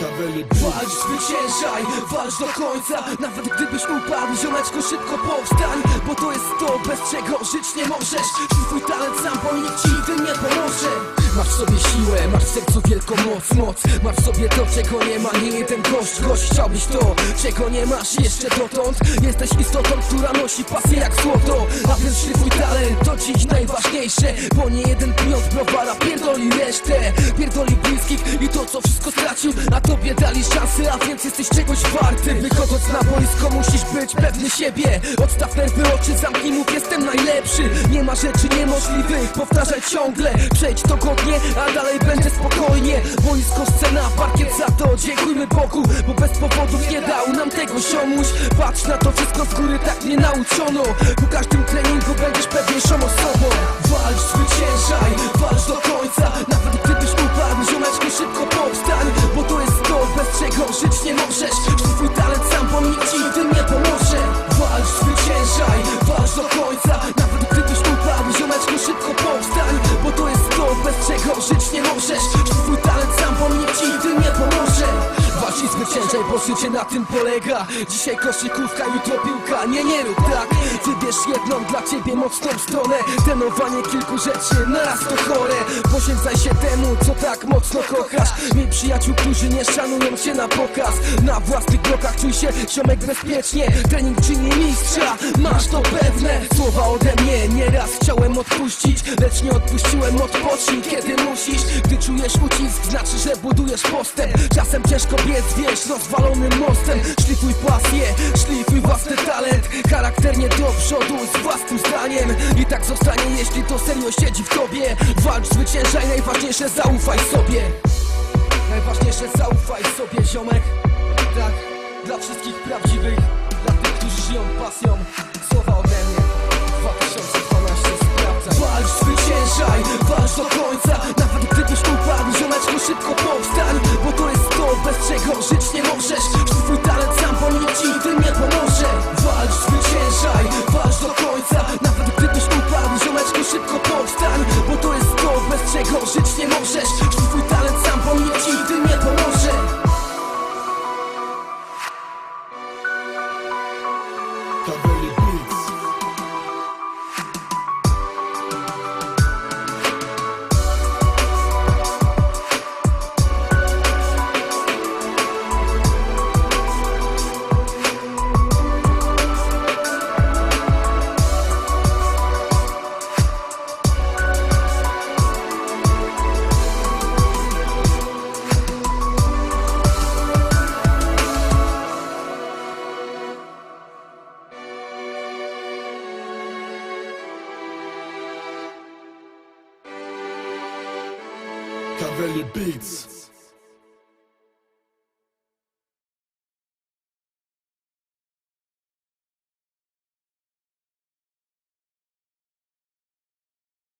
Walcz, zwyciężaj, walcz do końca. Nawet gdybyś upadł, ziomeczku szybko powstań Bo to jest to, bez czego żyć nie możesz. Twój talent sam, bo nikt ci tym nie pomoże. Masz w sobie siłę, masz w sercu wielką moc, moc. Masz w sobie to, czego nie ma nie jeden gość Gość, chciałbyś to, czego nie masz jeszcze dotąd. Jesteś istotą, która nosi pasję jak złoto. A więc twój talent to dziś najważniejsze Bo nie jeden pieniądz browara. Pierdoli resztę Pierdoli bliskich i to co wszystko stracił. A tobie dali szansę, a więc jesteś czegoś warty. Wychodząc na boisko musisz być pewny siebie. Odstaw nerwy oczy, zamknij mów jestem najlepszy. Nie ma rzeczy niemożliwych, powtarzaj ciągle. Przejdź to godnie, a dalej będzie spokojnie. Boisko, scena, parkiet za to dziękujmy Bogu Bo bez powodów nie dał nam tego ziomuś. Patrz na to wszystko z góry, tak mnie nauczono Po każdym treningu będziesz pewniejszą osobą. Walcz, zwyciężaj, walcz do końca bo życie na tym polega. Dzisiaj koszykówka, jutro piłka, nie, nie rób tak. Wybierz jedną dla ciebie mocną stronę. Trenowanie kilku rzeczy naraz to chore. Poświęcaj się temu, co tak mocno kochasz. Miej przyjaciół, którzy nie szanują cię na pokaz. Na własnych blokach czuj się ziomek bezpiecznie. Trening czyni mistrza, masz to pewne nieraz chciałem odpuścić Lecz nie odpuściłem, odpocznij kiedy musisz Gdy czujesz ucisk, znaczy, że budujesz postęp. Czasem ciężko biec, wiesz, rozwalonym mostem. Szlifuj pasję, szlifuj własny talent. Charakternie do przodu z własnym zdaniem. I tak zostanie, jeśli to serio siedzi w tobie. Walcz, zwyciężaj, najważniejsze zaufaj sobie. Najważniejsze zaufaj sobie, ziomek. Tak, dla wszystkich prawdziwych Dla tych, którzy żyją pasją Walcz, zwyciężaj, walcz do końca. Nawet gdybyś upadł, ziomeczku szybko powstań Bo to jest to, bez czego żyć nie możesz Machiavelli Beats.